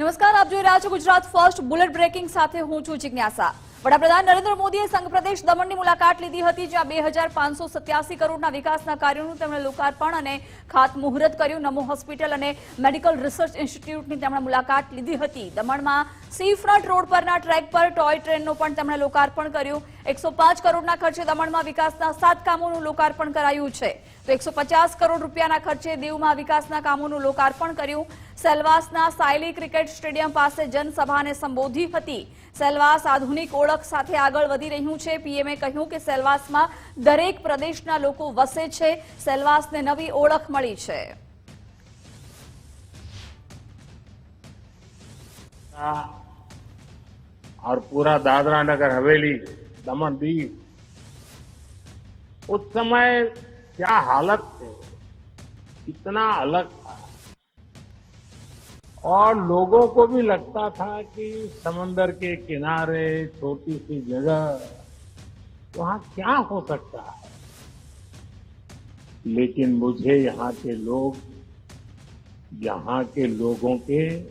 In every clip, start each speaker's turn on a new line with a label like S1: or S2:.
S1: નમસ્કાર, આપ જોઈ રહ્યા ગુજરાત ફર્સ્ટ બુલેટ બ્રેકિંગ સાથે હું છું જિજ્ઞાસા. વડાપ્રધાન નરેન્દ્ર મોદીએ સંઘ પ્રદેશ દમણની મુલાકાત લીધી હતી, જ્યાં બે હજાર પાંચસો સત્યાસી કરોડના વિકાસના કાર્યોનું તેમણે લોકાર્પણ અને ખાતમુહૂર્ત કર્યું. નમો હોસ્પિટલ અને મેડિકલ રિસર્ચ ઇન્સ્ટિટ્યૂટની તેમણે મુલાકાત લીધી હતી. દમણમાં સી ફ્રન્ટ રોડ પરના ટ્રેક પર ટોય ટ્રેનનું પણ તેમણે લોકાર્પણ કર્યું. એકસો પાંચ કરોડના ખર્ચે દમણમાં વિકાસના સાત કામોનું લોકાર્પણ કરાયું છે તો એકસો પચાસ કરોડ રૂપિયાના ખર્ચે દીવમાં વિકાસના કામોનું લોકાર્પણ કર્યું સેલવાસના સાયલી ક્રિકેટ સ્ટેડિયમ પાસે જનસભાને સંબોધી હતી સેલવાસ આધુનિક ઓળખ સાથે આગળ વધી રહ્યું છે પીએમએ કહ્યું કે સેલવાસમાં દરેક પ્રદેશના લોકો વસે છે સેલવાસને નવી ઓળખ મળી છે
S2: का और पूरा दादरा नगर हवेली दमन दीव उस समय क्या हालत थे? कितना अलग था। और लोगों को भी लगता था कि समंदर के किनारे छोटी सी जगह, वहाँ क्या हो सकता है? लेकिन मुझे यहाँ के लोग, यहाँ के लोगों के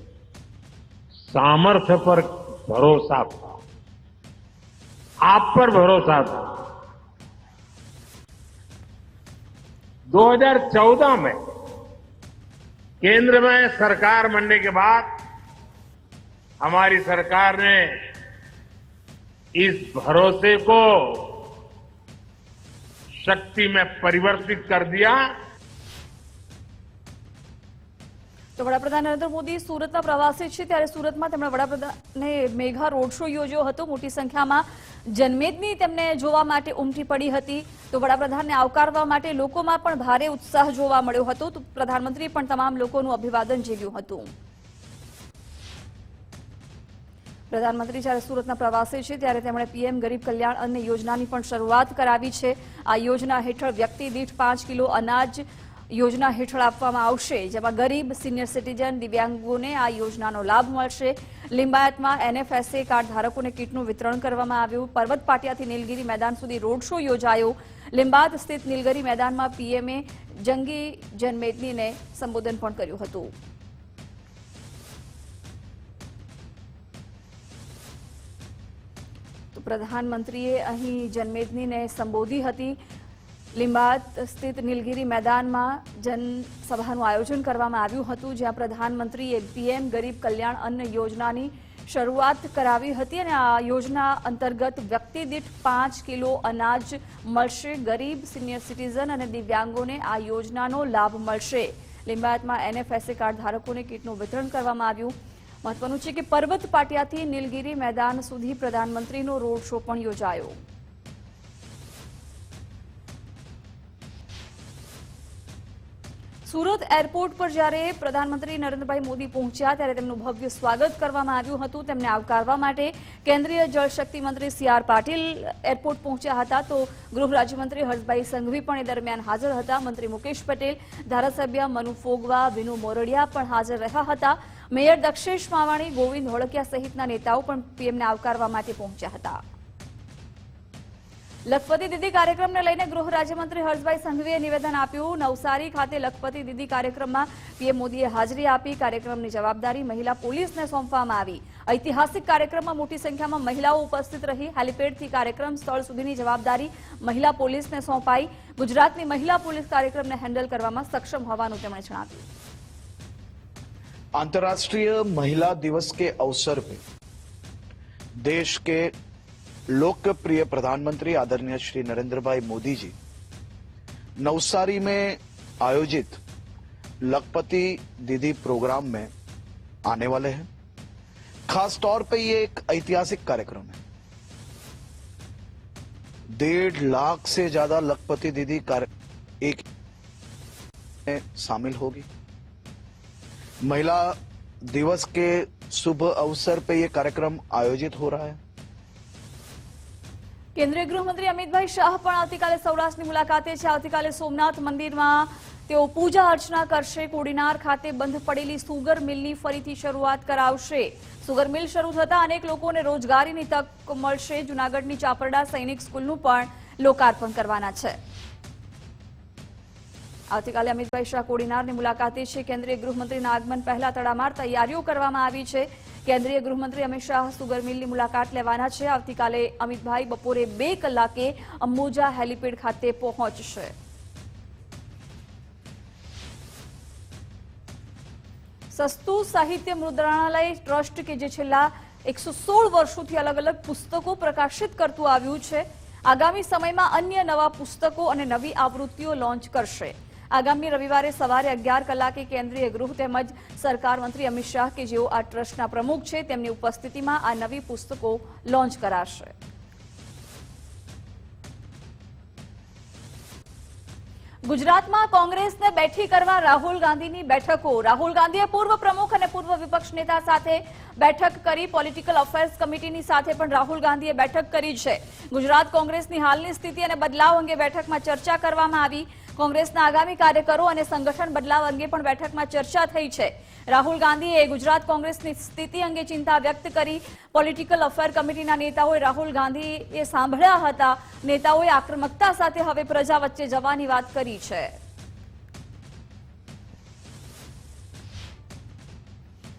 S2: सामर्थ्य पर भरोसा था। आप पर भरोसा था। 2014 में केंद्र में सरकार बनने के बाद हमारी सरकार ने इस भरोसे को शक्ति में परिवर्तित कर दिया।
S1: તો વડાપ્રધાન નરેન્દ્ર મોદી સુરતના પ્રવાસે છે, ત્યારે સુરતમાં તેમણે વડાપ્રધાને મેઘા રોડ શો યોજ્યો હતો. મોટી સંખ્યામાં જનમેદની તેમને જોવા માટે ઉમટી પડી હતી. તો વડાપ્રધાનને આવકારવા માટે લોકોમાં પણ ભારે ઉત્સાહ જોવા મળ્યો હતો. તો પ્રધાનમંત્રીએ પણ તમામ લોકોનું અભિવાદન ઝીલ્યું હતું. પ્રધાનમંત્રી જ્યારે સુરતના પ્રવાસે છે, ત્યારે તેમણે પીએમ ગરીબ કલ્યાણ અન્ન યોજનાની પણ શરૂઆત કરાવી છે. આ યોજના હેઠળ વ્યક્તિ દીઠ પાંચ કિલો અનાજ યોજના હેઠળ આપવામાં આવશે, જેમાં ગરીબ સિનિયર સિટીઝન દિવ્યાંગોને આ યોજનાનો લાભ મળશે. લિંબાયતમાં એનએફએસએ કાર્ડ ધારકોને કીટનું વિતરણ કરવામાં આવ્યું. પર્વત પાટિયાથી નીલગિરી મેદાન સુધી રોડ શો યોજાયો. લિંબાયત સ્થિત નીલગીરી મેદાનમાં પીએમએ જંગી જનમેદનીને સંબોધન પણ કર્યું હતું. પ્રધાનમંત્રીએ અહીં જનમેદનીને સંબોધી હતી. લિંબાયત સ્થિત નીલગિરી મેદાનમાં જનસભાનું આયોજન કરવામાં આવ્યું હતું, જ્યાં પ્રધાનમંત્રીએ પીએમ ગરીબ કલ્યાણ અન્ન યોજનાની શરૂઆત કરાવી હતી અને આ યોજના અંતર્ગત વ્યક્તિ દીઠ પાંચ કિલો અનાજ મળશે, ગરીબ સિનિયર સિટીઝન અને દિવ્યાંગોને આ યોજનાનો લાભ મળશે. લિંબાયતમાં એનએફએસએ કાર્ડ ધારકોને કીટનું વિતરણ કરવામાં આવ્યું. મહત્વનું છે કે પર્વત પાટિયાથી નીલગિરી મેદાન સુધી પ્રધાનમંત્રીનો રોડ શો પણ યોજાયો. સુરત એરપોર્ટ પર જ્યારે પ્રધાનમંત્રી નરેન્દ્રભાઈ મોદી પહોંચ્યા ત્યારે તેમનું ભવ્ય સ્વાગત કરવામાં આવ્યું હતું. તેમને આવકારવા માટે કેન્દ્રીય જળશક્તિ મંત્રી સી આર પાટીલ એરપોર્ટ પહોંચ્યા હતા. તો ગૃહ રાજ્યમંત્રી હર્ષભાઈ સંઘવી પણ એ દરમિયાન હાજર હતા. મંત્રી મુકેશ પટેલ, ધારાસભ્ય મનુ ફોગવા, વિનુ મોરડિયા પણ હાજર રહ્યા હતા. મેયર દક્ષેશ માવાણી, ગોવિંદ હોળકિયા સહિતના નેતાઓ પણ પીએમને આવકારવા માટે પહોંચ્યા હતા. લખપતિ દીદી કાર્યક્રમને લઈને ગૃહ રાજ્યમંત્રી હર્ષભાઈ સંઘવીએ નિવેદન આપ્યું. નવસારી ખાતે લખપતિ દીદી કાર્યક્રમમાં પીએમ મોદીએ હાજરી આપી. કાર્યક્રમની જવાબદારી મહિલા પોલીસને સોંપવામાં આવી. ઐતિહાસિક કાર્યક્રમમાં મોટી સંખ્યામાં મહિલાઓ ઉપસ્થિત રહી. હેલિપેડથી કાર્યક્રમ સ્થળ સુધીની જવાબદારી મહિલા પોલીસને સોંપાઈ. ગુજરાતની મહિલા પોલીસ કાર્યક્રમને હેન્ડલ કરવામાં સક્ષમ હોવાનું તેમણે જણાવ્યું.
S3: આંતરરાષ્ટ્રીય મહિલા દિવસ કે અવસર પર દેશ કે लोकप्रिय प्रधानमंत्री आदरणीय श्री नरेंद्र भाई मोदी जी नवसारी में आयोजित लखपति दीदी प्रोग्राम में आने वाले हैं। खास तौर पे ये एक ऐतिहासिक कार्यक्रम है। डेढ़ लाख से ज़्यादा लखपति दीदी कार्य एक में शामिल होगी। महिला दिवस के शुभ अवसर पे ये कार्यक्रम आयोजित हो रहा है।
S1: કેન્દ્રીય ગૃહમંત્રી અમિતભાઈ શાહ પણ આવતીકાલે સૌરાષ્ટ્રની મુલાકાતે છે. આવતીકાલે સોમનાથ મંદિરમાં તેઓ પૂજા અર્ચના કરશે. કોડીનાર ખાતે બંધ પડેલી સુગર મિલની ફરીથી શરૂઆત કરાવશે. સુગર મિલ શરૂ થતા અનેક લોકોને રોજગારીની તક મળશે. જૂનાગઢની ચાપરડા સૈનિક સ્કૂલનું પણ લોકાર્પણ કરવાના છે. આવતીકાલે અમિતભાઈ શાહ કોડીનારની મુલાકાતે છે. કેન્દ્રીય ગૃહમંત્રીના આગમન પહેલા તડામાર તૈયારીઓ કરવામાં આવી છે. કેન્દ્રીય ગૃહમંત્રી અમિત શાહ સુગર મિલની મુલાકાત લેવાના છે. આવતીકાલે અમિતભાઈ બપોરે બે કલાકે અંબુજા હેલીપેડ ખાતે પહોંચશે. સસ્તું સાહિત્ય મુદ્રણાલય ટ્રસ્ટ કે જે છેલ્લા એકસો સોળ વર્ષોથી અલગ અલગ પુસ્તકો પ્રકાશિત કરતું આવ્યું છે. આગામી સમયમાં અન્ય નવા પુસ્તકો અને નવી આવૃત્તિઓ લોન્ચ કરશે. આગામી રવિવારે સવારે અગિયાર કલાકે કેન્દ્રીય ગૃહ તેમજ સરકાર મંત્રી અમિત શાહ કે જેઓ આ ટ્રસ્ટના પ્રમુખ છે, તેમની ઉપસ્થિતિમાં આ નવી પુસ્તકો લોન્ચ કરાશે. ગુજરાતમાં કોંગ્રેસને બેઠી કરવા રાહુલ ગાંધીની બેઠકો. રાહુલ ગાંધીએ પૂર્વ પ્રમુખ અને પૂર્વ વિપક્ષ નેતા સાથે બેઠક કરી. પોલિટિકલ અફેર્સ કમિટીની સાથે પણ રાહુલ ગાંધીએ બેઠક કરી છે. ગુજરાત કોંગ્રેસની હાલની સ્થિતિ અને બદલાવ અંગે બેઠકમાં ચર્ચા કરવામાં આવી. કોંગ્રેસના આગામી કાર્યકરો અને સંગઠન બદલાવ અંગે પણ બેઠકમાં ચર્ચા થઈ છે. રાહુલ ગાંધીએ ગુજરાત કોંગ્રેસની સ્થિતિ અંગે ચિંતા વ્યક્ત કરી. પોલિટિકલ અફેર કમિટીના નેતાઓએ રાહુલ ગાંધીએ સાંભળ્યા હતા. નેતાઓએ આક્રમકતા સાથે હવે પ્રજા વચ્ચે જવાની વાત કરી છે.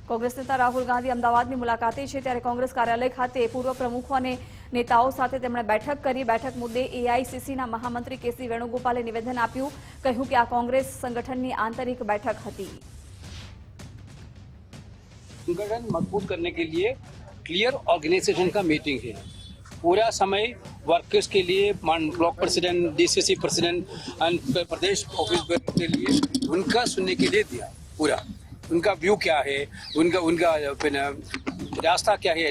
S1: કોંગ્રેસ નેતા રાહુલ ગાંધી અમદાવાદની મુલાકાતે છે. ત્યારે કોંગ્રેસ કાર્યાલય ખાતે પૂર્વ પ્રમુખો અને નેતાઓ સાથે તેમણે બેઠક કરી બેઠક મુદ્દે એઆઈસીસીના મહામંત્રી કેસી વેણુગોપાલે નિવેદન આપ્યું કહ્યું કે આ કોંગ્રેસ સંગઠનની આંતરિક બેઠક હતી
S4: संगठन मजबूत करने के लिए क्लियर ऑर्गेनाइजेशन का मीटिंग है पूरा समय वर्कर्स के लिए मान block president DCC president and Pradesh office के लिए उनका सुनने के लिए दिया पूरा उनका व्यू क्या है? उनका उनका रास्ता क्या है?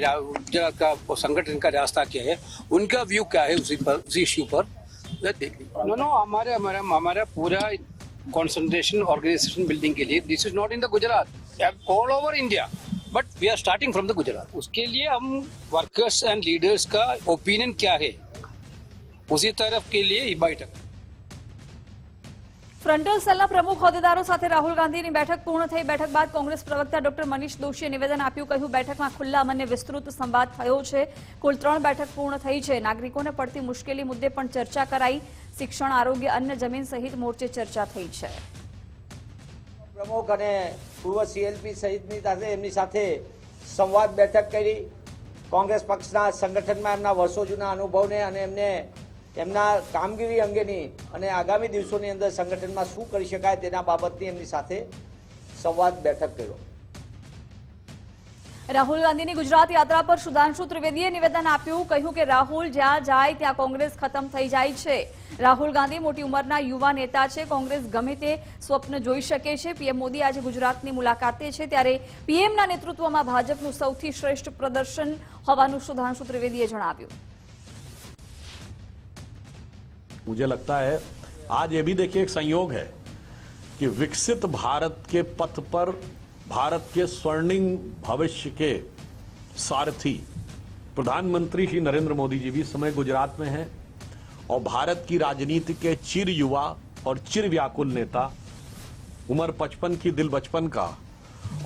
S4: का संगठन का रास्ता क्या है? उनका व्यू क्या है उसी पर, उसी इश्यू पर? नो नो हमारे, हमारा हमारा पूरा कॉन्सेंट्रेशन ऑर्गेनाइजेशन बिल्डिंग के लिए this is not in the Gujarat all over India but we are starting from the Gujarat उसके लिए हम वर्कर्स एंड लीडर्स का ओपिनियन क्या है? उसी तरफ़ के लिए ये बैठक।
S1: ફ્રન્ટલ સેલના પ્રમુખ હોદ્દેદારો સાથે રાહુલ ગાંધીની બેઠક પૂર્ણ થઈ. બેઠક બાદ કોંગ્રેસ પ્રવક્તા ડોક્ટર મનીષ દોશીએ નિવેદન આપ્યું. કહ્યું, બેઠકમાં ખુલ્લા મને વિસ્તૃત સંવાદ થયો છે. કુલ ત્રણ બેઠક પૂર્ણ થઈ છે. નાગરિકોને પડતી મુશ્કેલી મુદ્દે પણ ચર્ચા કરાઈ. શિક્ષણ, આરોગ્ય, અન્ન, જમીન સહિત મોરચે ચર્ચા થઈ છે.
S5: પ્રમુખ અને પૂર્વ સીએલપી સહિતની સાથે એમની સાથે સંવાદ બેઠક કરી. કોંગ્રેસ પક્ષના સંગઠનમાં એમના વર્ષો જૂના અનુભવને અને એમને એમના કામગીરી અંગેની અને આગામી દિવસોની અંદર સંગઠનમાં શું કરી શકાય તેના બાબતની એમની સાથે સંવાદ બેઠક કર્યો.
S1: રાહુલ ગાંધીની ગુજરાત યાત્રા પર સુધાંશુ ત્રિવેદીએ નિવેદન આપ્યું, કહ્યું કે રાહુલ જ્યાં જાય ત્યાં કોંગ્રેસ ખતમ થઈ જાય છે. રાહુલ ગાંધી મોટી ઉંમરના યુવા નેતા છે, કોંગ્રેસ ગમે તે સ્વપ્ન જોઈ શકે છે. પીએમ મોદી આજે ગુજરાતની મુલાકાતે છે, ત્યારે પીએમના નેતૃત્વમાં ભાજપનું સૌથી શ્રેષ્ઠ પ્રદર્શન હોવાનું સુધાંશુ ત્રિવેદીએ જણાવ્યું.
S6: मुझे लगता है, आज ये भी देखिए एक संयोग है कि विकसित भारत के पथ पर भारत के स्वर्णिम भविष्य के सारथी प्रधानमंत्री श्री नरेंद्र मोदी जी भी इस समय गुजरात में हैं और भारत की राजनीति के चिर युवा और चिर व्याकुल नेता, उम्र पचपन की दिल बचपन का,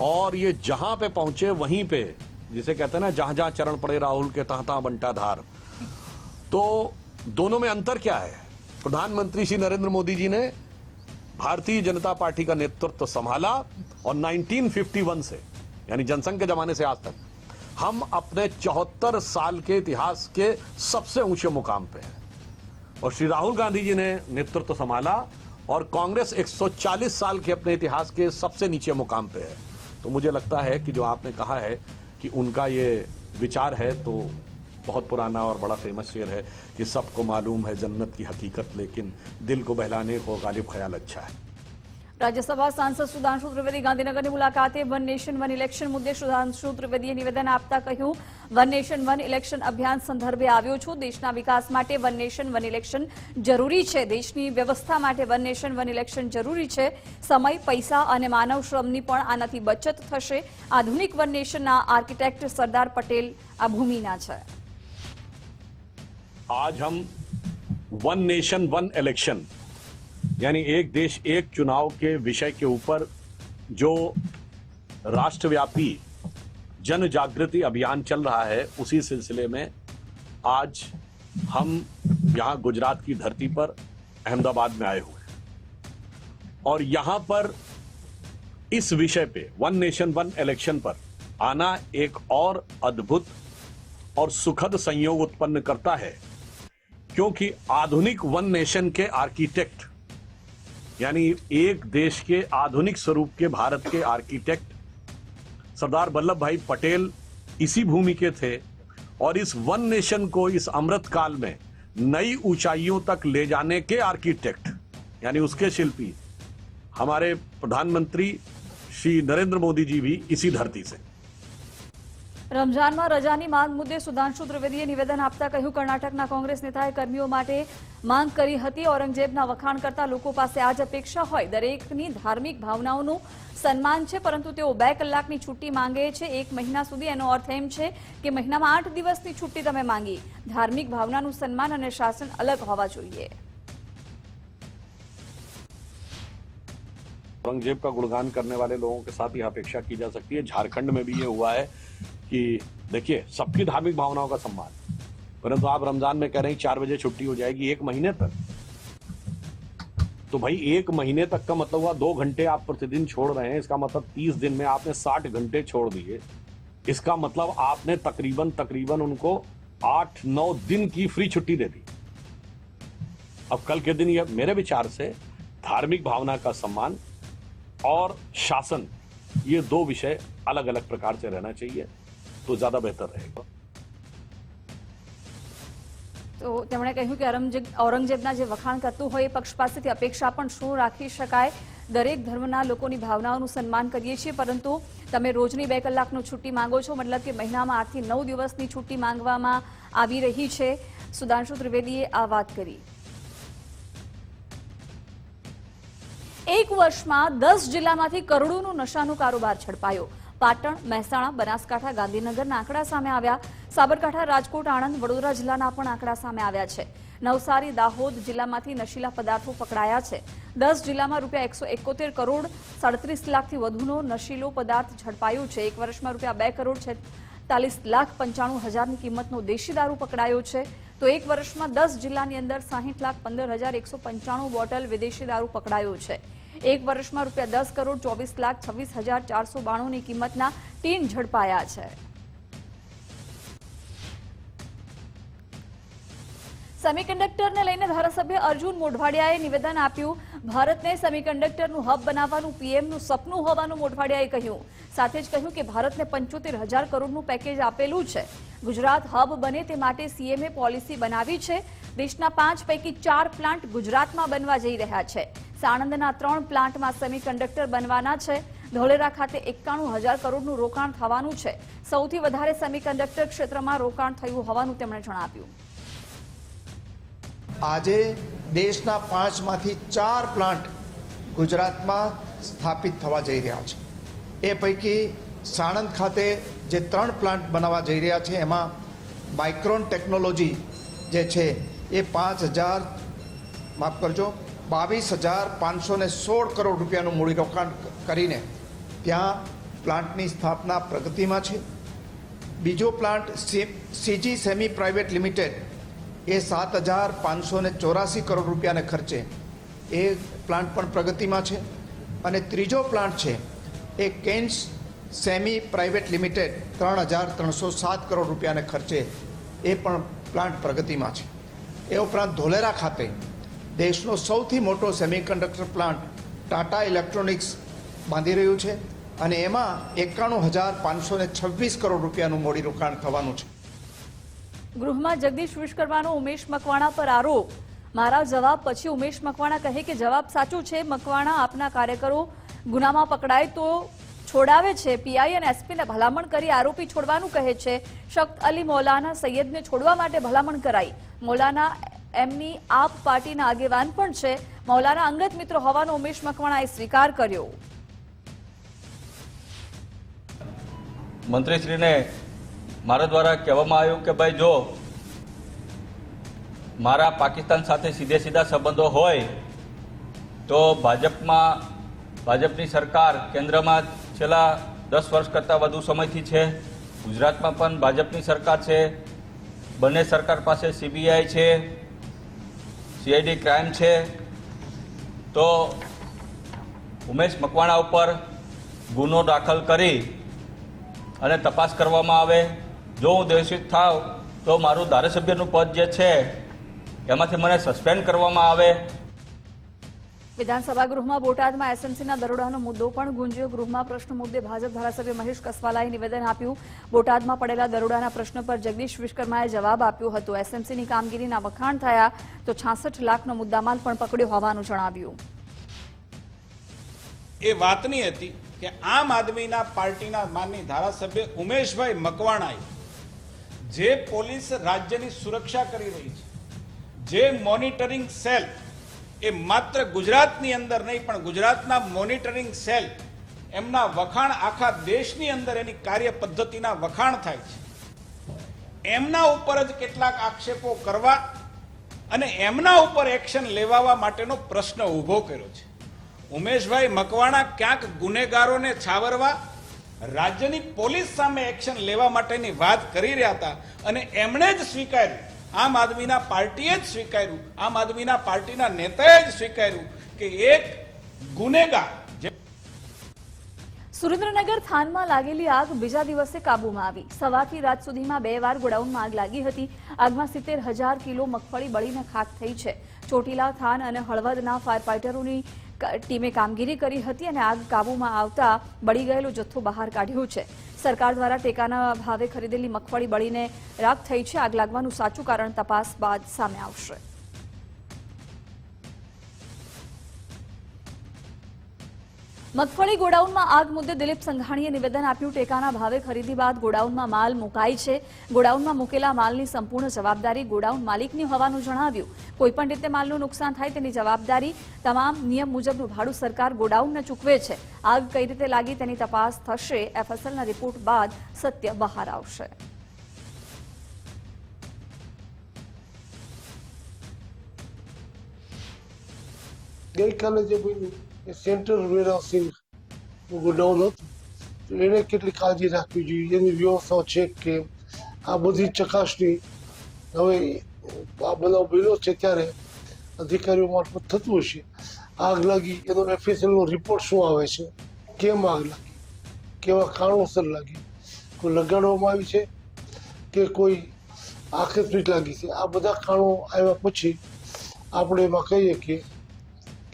S6: और ये जहाँ पे पहुँचे वहीं पे, जिसे कहते हैं ना, जहाँ जहाँ चरण पड़े राहुल के तहां तहां बंटा धार तो दोनों में अंतर क्या है? प्रधानमंत्री श्री नरेंद्र मोदी जी ने भारतीय जनता पार्टी का नेतृत्व तो संभाला और 1951 से, यानी जनसंघ के जमाने से आज तक, हम अपने चौहत्तर साल के इतिहास के सबसे ऊँचे मुकाम पे हैं। और श्री राहुल गांधी जी ने नेतृत्व तो संभाला और कांग्रेस 140 साल के अपने इतिहास के सबसे नीचे मुकाम पे है। तो मुझे लगता है कि जो आपने कहा है कि उनका ये विचार है तो बहुत पुराना और बड़ा फेमस शेर है कि सबको मालूम है जन्नत की हकीकत लेकिन दिल को बहलाने को गालिब ख्याल अच्छा है
S1: રાજ્યસભા સાંસદ સુધાંશુ ત્રિવેદી ગાંધીનગરની મુલાકાતે વન નેશન વન ઇલેક્શન મુદ્દે સુધાંશુ ત્રિવેદીએ નિવેદન આપતા કહ્યું વન નેશન વન ઇલેક્શન અભિયાન સંદર્ભે આવ્યો છું દેશના વિકાસ માટે વન નેશન વન ઇલેક્શન જરૂરી છે દેશની વ્યવસ્થા માટે વન નેશન વન ઇલેક્શન જરૂરી છે સમય પૈસા અને માનવ શ્રમની પણ આનાથી બચત થશે આધુનિક વન નેશનના આર્કિટેક્ટ સરદાર પટેલ આ ભૂમિના છે
S6: आज हम वन नेशन वन इलेक्शन यानी एक देश, एक चुनाव के विषय के ऊपर जो राष्ट्रव्यापी जन जागृति अभियान चल रहा है, उसी सिलसिले में आज हम यहाँ गुजरात की धरती पर अहमदाबाद में आए हुए हैं। और यहाँ पर इस विषय पे वन नेशन वन इलेक्शन पर आना एक और अद्भुत और सुखद संयोग उत्पन्न करता है। क्योंकि आधुनिक वन नेशन के आर्किटेक्ट, यानी एक देश के आधुनिक स्वरूप के भारत के आर्किटेक्ट सरदार वल्लभ भाई पटेल इसी भूमि के थे और इस वन नेशन को इस अमृत काल में नई ऊंचाइयों तक ले जाने के आर्किटेक्ट, यानी उसके शिल्पी, हमारे प्रधानमंत्री श्री नरेंद्र मोदी जी भी इसी धरती से।
S1: રમઝાનમાં રજાની માંગ મુદ્દે સુધાંશુ ત્રિવેદીએ નિવેદન આપતા કહ્યું કર્ણાટકના કોંગ્રેસ નેતાએ કર્મીઓ માટે માંગ કરી હતી ઔરંગઝેબના વખાણ કરતા લોકો પાસે આ જ અપેક્ષા હોય દરેકની ધાર્મિક ભાવનાઓનું સન્માન છે પરંતુ તેઓ બે કલાકની છુટ્ટી માંગે છે એક મહિના સુધી એનો અર્થ એમ છે કે મહિનામાં આઠ દિવસની છુટ્ટી તમે માંગી ધાર્મિક ભાવનાનું સન્માન અને શાસન અલગ હોવા જોઈએ
S6: औरंगजेब का गुणगान करने वाले लोगों के साथ यह अपेक्षा की जा सकती है झारखंड में भी ये हुआ है कि देखिए, सबकी धार्मिक भावनाओं का सम्मान। परंतु आप रमज़ान में कह रहे हैं चार बजे छुट्टी हो जाएगी एक महीने तक। तो भाई, एक महीने तक का मतलब हुआ दो घंटे आप प्रतिदिन छोड़ रहे हैं, इसका मतलब तीस दिन में आपने साठ घंटे छोड़ दिए। इसका मतलब आपने तकरीबन तकरीबन उनको आठ, नौ दिन की फ्री छुट्टी दे दी। अब कल के दिन यह मेरे विचार से धार्मिक भावना का सम्मान और शासन ये दो विषय अलग अलग प्रकार से रहना चाहिए तो ज्यादा बेहतर रहेगा
S1: તો તેમણે કહ્યું કે ઔરંગઝેબ ઔરંગઝેબના જે વખાણ કરતું હોય એ પક્ષ પાસેથી અપેક્ષા પણ શું રાખી શકાય દરેક ધર્મના લોકોની ભાવનાઓનું સન્માન કરીએ છીએ પરંતુ તમે રોજની બે કલાકનું છુટ્ટી માંગો છો મતલબ કે મહિનામાં આઠથી નવ દિવસની છુટ્ટી માંગવામાં આવી રહી છે સુધાંશુ ત્રિવેદીએ આ વાત કરી એક વર્ષમાં દસ જિલ્લામાંથી કરોડોનું નશાનો કારોબાર ઝડપાયો. પાટણ, મહેસાણા, બનાસકાંઠા, ગાંધીનગરના આંકડા સામે આવ્યા. સાબરકાંઠા, રાજકોટ, આણંદ, વડોદરા જિલ્લાના પણ આંકડા સામે આવ્યા છે. નવસારી, દાહોદ જિલ્લામાંથી નશીલા પદાર્થો પકડાયા છે. દસ જિલ્લામાં રૂપિયા એકસો એકોતેર કરોડ સાડત્રીસ લાખથી વધુનો નશીલો પદાર્થ ઝડપાયો છે. એક વર્ષમાં રૂપિયા બે કરોડ છેતાલીસ લાખ પંચાણું હજારની કિંમતનો દેશી દારૂ પકડાયો છે. તો એક વર્ષમાં દસ જિલ્લાની અંદર સાહીઠ લાખ પંદર હજાર એકસો પંચાણું બોટલ વિદેશી દારૂ પકડાયો છે. એક વર્ષમાં રૂપિયા દસ કરોડ ચોવીસ લાખ છવ્વીસ હજાર ચારસો બાણુંની કિંમતના ટીન ઝડપાયા છે. સેમિકન્ડક્ટરને લઈને ધારાસભ્ય અર્જુન મોઢવાડિયાએ નિવેદન આપ્યું. ભારતને સેમિકન્ડક્ટરનું હબ બનાવવાનું, પીએમનું સપનું હોવાનું મોઢવાડિયાએ કહ્યું. સાથે જ કહ્યું કે ભારતને પંચોતેર હજાર કરોડનું પેકેજ આપેલું છે. ગુજરાત હબ બને તે માટે સીએમએ પોલિસી બનાવી છે. દેશના પાંચ પૈકી ચાર પ્લાન્ટ ગુજરાતમાં બનવા જઈ રહ્યા છે. સાણંદના ત્રણ પ્લાન્ટમાં સેમિકન્ડક્ટર બનવાના છે. ધોલેરા ખાતે એકાણું હજાર કરોડનું રોકાણ થવાનું છે. સૌથી વધારે સેમિકન્ડક્ટર ક્ષેત્રમાં રોકાણ થયું હોવાનું તેમણે જણાવ્યું.
S7: આજે દેશના પાંચમાંથી ચાર પ્લાન્ટ ગુજરાતમાં સ્થાપિત થવા જઈ રહ્યા છે. એ પૈકી સાણંદ ખાતે જે ત્રણ પ્લાન્ટ બનાવવા જઈ રહ્યા છે, એમાં માઇક્રોન ટેકનોલોજી જે છે, એ પાંચ હજાર, માફ કરજો બાવીસ હજાર પાંચસો ને સોળ કરોડ રૂપિયાનું મૂડીરોકાણ કરીને ત્યાં પ્લાન્ટની સ્થાપના પ્રગતિમાં છે. બીજો plant CG Semi private limited એ સાત હજાર પાંચસો ને ચોરાસી કરોડ રૂપિયાને ખર્ચે એ પ્લાન્ટ પણ પ્રગતિમાં છે. અને ત્રીજો પ્લાન્ટ છે એ કેન્સ સેમી પ્રાઇવેટ લિમિટેડ ત્રણ હજાર ત્રણસો સાત કરોડ રૂપિયાને ખર્ચે એ પણ પ્લાન્ટ પ્રગતિમાં છે. એ ઉપરાંત ધોલેરા ખાતે દેશનો સૌથી મોટો સેમિકન્ડક્ટર પ્લાન્ટ ટાટા ઇલેક્ટ્રોનિક્સ બાંધી રહ્યું છે અને એમાં એકાણું હજાર પાંચસો ને છવ્વીસ કરોડ રૂપિયાનું મૂડીરોકાણ થવાનું છે.
S1: ગૃહમાં જગદીશ વિશ્વકર્માનો ઉમેશ મકવાણા પર આરોપ. મારા જવાબ, પછી ઉમેશ મકવાણા કહે કે જવાબ સાચો છે, મકવાણા આપના કાર્યકરો ગુનામાં પકડાય તો છોડાવે છે. પીઆઈ અને એસપીને ભલામણ કરી આરોપી છોડવાનું કહે છે. શખ્ત અલી મૌલાના સૈયદને છોડવા માટે ભલામણ કરાઈ. મૌલાના એમની આપ પાર્ટીના આગેવાન પણ છે. મૌલાના અંગત મિત્ર હોવાનો ઉમેશ મકવાણાએ સ્વીકાર કર્યો.
S8: મંત્રીશ્રીને મારા દ્વારા કહેવામાં આવ્યું કે ભાઈ જો મારા પાકિસ્તાન સાથે સીધે સીધા સંબંધો હોય તો ભાજપમાં, ભાજપની સરકાર કેન્દ્રમાં છેલ્લા દસ વર્ષ કરતાં વધુ સમયથી છે. ગુજરાતમાં પણ ભાજપની સરકાર છે. બંને સરકાર પાસે સીબીઆઈ છે. સીઆઈડી ક્રાઇમ છે, તો ઉમેશ મકવાણા ઉપર ગુનો દાખલ કરી અને તપાસ કરવામાં આવે. જો હું દોષિત થાવ તો મારું ધારાસભ્યનું પદ જે છે, એમાંથી મને સસ્પેન્ડ કરવામાં આવે.
S1: વિધાનસભા ગૃહમાં બોટાદમાં એસએમસીના દરોડાનો મુદ્દો પણ ગુંજ્યો. ગૃહમાં પ્રશ્ન મુદ્દે ભાજપ ધારાસભ્ય મહેશ કસવાલાએ નિવેદન આપ્યું. બોટાદમાં પડેલા દરોડાના પ્રશ્ન પર જગદીશ વિશ્વકર્માએ જવાબ આપ્યો હતો. એસએમસીની કામગીરીના વખાણ થયા તો છાસઠ લાખનો મુદ્દામાલ પણ પકડ્યો હોવાનું જણાવ્યું.
S9: એ વાતની હતી કે આમ આદમીના પાર્ટીના માનની ધારાસભ્ય ઉમેશભાઈ મકવાણાએ જે પોલીસ રાજ્યની સુરક્ષા કરી રહી છે, જે મોનિટરિંગ સેલ એ માત્ર ગુજરાતની અંદર નહીં, પણ ગુજરાતના મોનિટરિંગ સેલ, એમના વખાણ આખા દેશની અંદર એની કાર્ય પદ્ધતિના વખાણ થાય છે. એમના ઉપર જ કેટલાક આક્ષેપો કરવા અને એમના ઉપર એક્શન લેવાવા માટેનો પ્રશ્ન ઊભો કર્યો છે. ઉમેશભાઈ મકવાણા ક્યાંક ગુનેગારોને છાવરવા, રાજ્યની પોલીસ સામે એક્શન લેવા માટેની વાત કરી રહ્યા હતા અને એમણે જ સ્વીકાર્યું. આમ આદમીના પાર્ટીએ જ સ્વીકાર્યું. આમ આદમીના પાર્ટીના નેતાએ જ સ્વીકાર્યું કે એક ગુનેગાર
S1: સુરેન્દ્રનગર થાનમાં લાગેલી આગ બીજા દિવસે કાબૂમાં આવી. સવારથી રાત સુધીમાં બે વાર ગોડાઉનમાં આગ લાગી હતી. આગમાં સિત્તેર હજાર કિલો મગફળી બળીને ખાક થઈ છે. ચોટીલા થાન અને હળવદના ફાયર ફાઇટરોની ટીમે કામગીરી કરી હતી અને આગ કાબૂમાં આવતા બળી ગયેલો જથ્થો બહાર કાઢ્યો છે. સરકાર દ્વારા ટેકાના ભાવે ખરીદેલી મગફળી બળીને રાખ થઈ છે. આગ લાગવાનું સાચું કારણ તપાસ બાદ સામે આવશે. મગફળી ગોડાઉનમાં આગ મુદ્દે દિલીપ સંઘાણીએ નિવેદન આપ્યું. ટેકાના ભાવે ખરીદી બાદ ગોડાઉનમાં માલ મુકાય છે. ગોડાઉનમાં મૂકેલા માલની સંપૂર્ણ જવાબદારી ગોડાઉન માલિકની હોવાનું જણાવ્યું. કોઈપણ રીતે માલનું નુકસાન થાય તેની જવાબદારી તમામ નિયમ મુજબનું ભાડું સરકાર ગોડાઉનને ચૂકવે છે. આગ કઈ રીતે લાગી તેની તપાસ થશે. એફએસએલના રિપોર્ટ બાદ સત્ય બહાર આવશે.
S10: ગઈકાલે જે બન્યું એ સેન્ટ્રલ વેરહાઉસિંગ ગોડાઉન હતું તો એને કેટલી કાળજી રાખવી જોઈએ? એની વ્યવસ્થા છે કે આ બધી ચકાસણી હવે આ બનાવ બન્યો છે ત્યારે અધિકારીઓ મારફત થતું હશે. આગ લાગી, એનો એફિસિયલનો રિપોર્ટ શું આવે છે? કેમ આગ લાગી? કેવા કારણોસર લાગી? કોઈ લગાડવામાં આવી છે કે કોઈ આકસ્મિક લાગી છે? આ બધા કારણો આવ્યા પછી આપણે એમાં કહીએ કે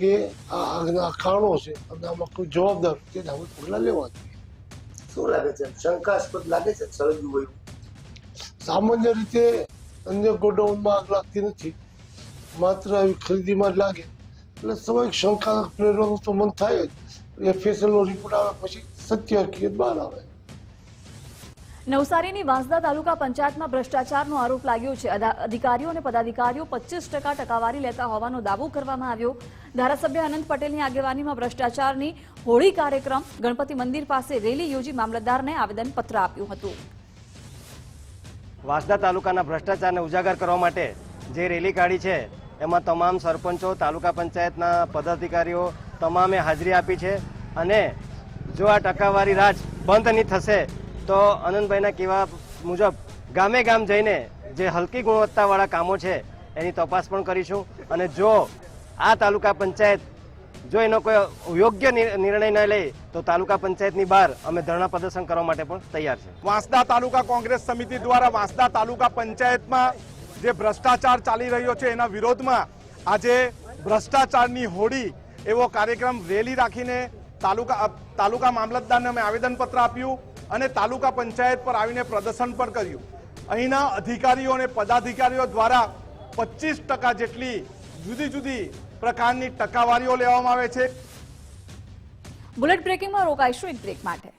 S10: કે આ આગના કારણો છે અને આમાં કોઈ જવાબદાર તેના હવે પગલાં લેવા જોઈએ
S11: શું લાગે છે? શંકાસ્પદ લાગે છે? સળગ્યું હોય
S10: સામાન્ય રીતે અન્ય ગોડાઉનમાં આગ લાગતી નથી. માત્ર આવી ખરીદીમાં જ લાગે. એટલે સમય શંકા પ્રેરવાનું તો મન થાય જ. એફએસએલનો રિપોર્ટ આવે પછી સત્ય હકીકત બહાર આવે.
S1: નવસારીની વાંસદા તાલુકા પંચાયતમાં ભ્રષ્ટાચારનો આરોપ લાગ્યો છે. અધિકારીઓ અને પદાધિકારીઓ પચીસ ટકા ટકાવારી લેતા હોવાનો દાવો કરવામાં આવ્યો. ધારાસભ્ય અનંત પટેલની આગેવાનીમાં ભ્રષ્ટાચારની હોળી કાર્યક્રમ ગણપતિ મંદિર પાસે રેલી યોજી મામલતદારને આવેદનપત્ર આપ્યું હતું.
S12: વાંસદા તાલુકાના ભ્રષ્ટાચારને ઉજાગર કરવા માટે જે રેલી કાઢી છે, એમાં તમામ સરપંચો, તાલુકા પંચાયતના પદાધિકારીઓ તમામે હાજરી આપી છે અને જો આ ટકાવારી રાજ બંધ નહીં થશે તો આનંદભાઈના કહેવા મુજબ ગામે ગામ જઈને જે હલકી ગુણવત્તાવાળા કામો છે, એની તપાસ પણ કરીશું. અને જો આ તાલુકા પંચાયત જો એનો કોઈ યોગ્ય નિર્ણય ન લે, તો તાલુકા પંચાયતની બહાર અમે ધરણા પ્રદર્શન કરવા માટે પણ તૈયાર છે.
S9: વાંસદા તાલુકા કોંગ્રેસ સમિતિ દ્વારા વાંસદા તાલુકા પંચાયતમાં જે ભ્રષ્ટાચાર ચાલી રહ્યો છે, એના વિરોધમાં આજે ભ્રષ્ટાચારની હોડી એવો કાર્યક્રમ રેલી રાખીને તાલુકા તાલુકા મામલતદારને અમે આવેદનપત્ર આપ્યું. અને તાલુકા પંચાયત પર આવીને પ્રદર્શન પણ કર્યું. અહીંના અધિકારીઓ અને પદાધિકારીઓ દ્વારા પચીસ ટકા જેટલી જુદી જુદી પ્રકારની ટકાવારીઓ લેવામાં આવે છે.
S1: બુલેટ બ્રેકિંગમાં રોકાઈશું એક બ્રેક માટે.